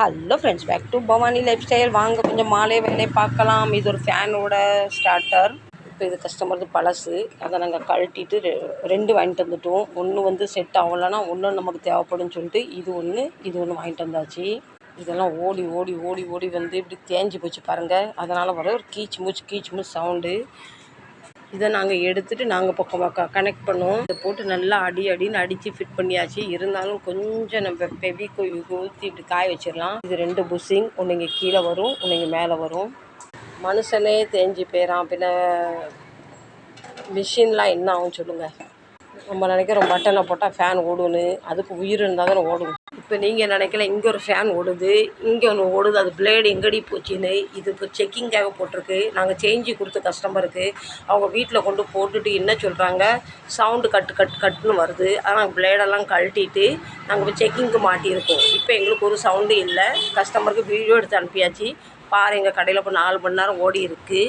Hello friends back to Bhavani lifestyle வாங்க கொஞ்சம் மாலை வேலை பார்க்கலாம். இது ஒரு ஃபேனோட ஸ்டார்டர் இப்போ இது கஸ்டமர்து பழசு. அதை நாங்கள் கழட்டிட்டு ரெ- ரெண்டு வாங்கிட்டு வந்துட்டோம். ஒன்று வந்து செட் ஆகலைன்னா ஒன்று நமக்கு தேவைப்படும் சொல்லிட்டு இது ஒன்று இது ஒன்று வாங்கிட்டு வந்தாச்சு. இதெல்லாம் ஓடி ஓடி ஓடி ஓடி வந்து இப்படி தேஞ்சு போச்சு பாருங்கள் அதனால் வர ஒரு கீச் மூச்சு கீச் மூச்சு சவுண்டு இதை நாங்கள் எடுத்துகிட்டு நாங்கள் பக்கம் பக்கம் கனெக்ட் பண்ணுவோம். இதை போட்டு நல்லா அடி அடின்னு அடித்து ஃபிட் பண்ணியாச்சு. இருந்தாலும் கொஞ்சம் நம்ம பெவி ஊற்றிட்டு காய வச்சிடலாம். இது ரெண்டு புஷிங் ஒன்று இங்கே கீழே வரும் ஒன்று இங்கே மேலே வரும். மனுஷனே தேஞ்சு போயிடான் பின்ன மிஷின்லாம் என்ன ஆகும் சொல்லுங்கள் நம்ம நினைக்கிறோம் பட்டனை போட்டால் ஃபேன் ஓடுன்னு அதுக்கு உயிர் இருந்தால் தானே ஓடும். இப்போ நீங்கள் நினைக்கல இங்கே ஒரு ஃபேன் ஓடுது இங்கே ஒன்று ஓடுது அது பிளேடு எங்கடி போச்சுன்னு இது இப்போ செக்கிங்காக போட்டிருக்கு. நாங்கள் சேஞ்சு கொடுத்த கஸ்டமருக்கு அவங்க வீட்டில் கொண்டு போட்டுட்டு என்ன சொல்கிறாங்க சவுண்டு கட்டு கட் கட்டுன்னு வருது. ஆனால் பிளேடெல்லாம் கழட்டிட்டு நாங்கள் இப்போ செக்கிங்க்கு மாட்டியிருக்கோம். இப்போ எங்களுக்கு ஒரு சவுண்டு இல்லை. கஸ்டமருக்கு வீடியோ எடுத்து அனுப்பியாச்சு. பாரு எங்கள் கடையில் இப்போ நாலு மணி நேரம் ஓடி இருக்குது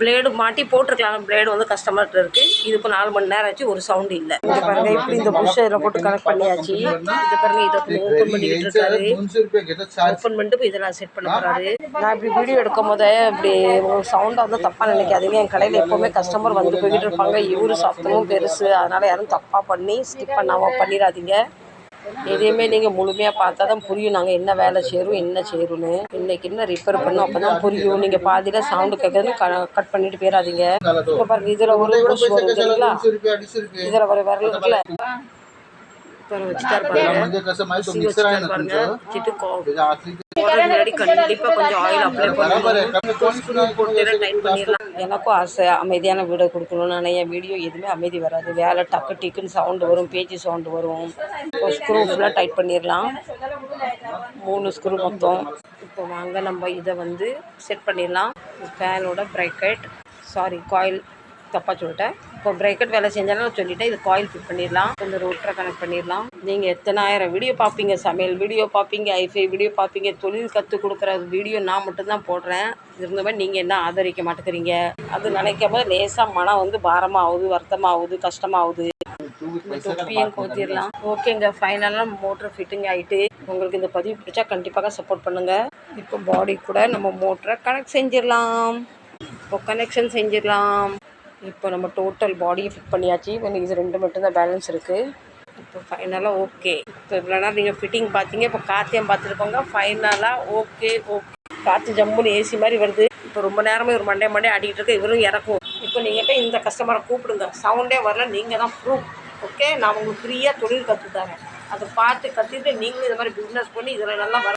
பிளேடு மாட்டி போட்டிருக்கலாம் பிளேடு வந்து கஸ்டமர்கிட்ட இருக்குது இதுக்கு இப்போ நாலு மணி நேரம் ஆச்சு ஒரு சவுண்டு இல்லை. இது பாருங்க இப்படி இந்த புஷ் இதில் போட்டு கனெக்ட் பண்ணியாச்சு. இது பாருங்க இதை ஓப்பன் பண்ணிக்கிட்டு இருக்காரு. ஓப்பன் பண்ணிட்டு போய் இதெல்லாம் செட் பண்ண போகிறாரு நான் இப்படி வீடியோ எடுக்கும் போதே இப்படி சவுண்டை வந்து தப்பாக நினைக்காதீங்க. என் கடையில் எப்போவுமே கஸ்டமர் வந்து போய்கிட்டு இருப்பாங்க. இவரு சத்தமும் பெருசு. அதனால் யாரும் தப்பாக பண்ணி ஸ்கிப் பண்ணாமல் பண்ணிடாதீங்க. எதையுமே நீங்கள் முழுமையாக பார்த்தா தான் புரியும். நாங்கள் என்ன வேலை செய்கிறோம் என்ன செய்கிறோன்னு இன்னைக்கு என்ன ரிப்பேர் பண்ணோம் அப்போ தான் புரியும். நீங்கள் பாதியில் சவுண்டு கேட்குறது கட் பண்ணிட்டு போயிடாதீங்க இப்போ பாருங்கள் இதில் ஒரு இதில் ஒரு விரல் இருக்குல்ல. அப்புறம் வச்சுட்டாரு பாருங்க வச்சுட்டு முன்னாடி கண்டிப்பாக கொஞ்சம் ஆயில் அப்ளை பண்ணணும் டைட் பண்ணிடலாம் எனக்கும் ஆசை அமைதியான வீடை கொடுக்கணும்னு ஆனால் வீடியோ எதுவுமே அமைதி வராது வேலை டக்கு டிக்குன்னு சவுண்டு வரும் பேச்சு சவுண்டு வரும் இப்போ ஸ்க்ரூ ஃபுல்லாக டைட் பண்ணிடலாம் மூணு ஸ்க்ரூ மொத்தம் இப்போ வாங்க நம்ம இதை வந்து செட் பண்ணிடலாம் ஃபேனோட ப்ரைக்கெட் சாரி காயில் தப்பாக சொல்லிட்டேன் இப்போ பிரேக்கெட் வேலை செஞ்சாலும் சொல்லிட்டு இது காயில் ஃபிட் பண்ணிடலாம். இந்த ரோட்டரை கனெக்ட் பண்ணிடலாம். நீங்கள் எத்தனாயிரம் வீடியோ பார்ப்பீங்க சமையல் வீடியோ பார்ப்பீங்க ஐஃபை வீடியோ பார்ப்பீங்க தொழில் கற்றுக் கொடுக்குற வீடியோ நான் மட்டும்தான் போடுறேன். இருந்த மாதிரி நீங்கள் என்ன ஆதரிக்க மாட்டேங்கிறீங்க? அது நினைக்காம லேசாக மனம் வந்து பாரமாக ஆகுது வருத்தமாக ஆகுது கஷ்டமாகுது தொப்பியும் கோத்திடலாம் ஓகேங்க ஃபைனலாக மோட்ரு ஃபிட்டிங் ஆகிட்டு உங்களுக்கு இந்த பதிவு பிடிச்சா கண்டிப்பாக சப்போர்ட் பண்ணுங்கள் இப்போ பாடி கூட நம்ம மோட்டரை கனெக்ட் செஞ்சிடலாம். இப்போ கனெக்ஷன் செஞ்சிடலாம். இப்போ நம்ம டோட்டல் பாடியை ஃபிட் பண்ணியாச்சு. இப்போ இது ரெண்டு மட்டும்தான் பேலன்ஸ் இருக்குது இப்போ ஃபைனலாக ஓகே இப்போ இவ்வளோ நேரம் நீங்கள் ஃபிட்டிங் பார்த்தீங்க. இப்போ காத்தியம் பார்த்துருக்கோங்க. ஃபைனலாக ஓகே ஓகே காற்று ஜம்முன்னு ஏசி மாதிரி வருது. இப்போ ரொம்ப நேரமே ஒரு மண்டே மண்டே ஆடிக்கிட்டு இருக்கு. இவரும் இறக்கும். இப்போ நீங்கள் போய் இந்த கஸ்டமரை கூப்பிடுங்க. சவுண்டே வரல. நீங்கள் தான் ப்ரூஃப் ஓகே நான் உங்களுக்கு ஃப்ரீயாக தொழில் கற்றுத் தரேன். அதை பார்த்து கற்றுட்டு நீங்களும் இது மாதிரி பிஸ்னஸ் பண்ணி இதில் நல்லா வர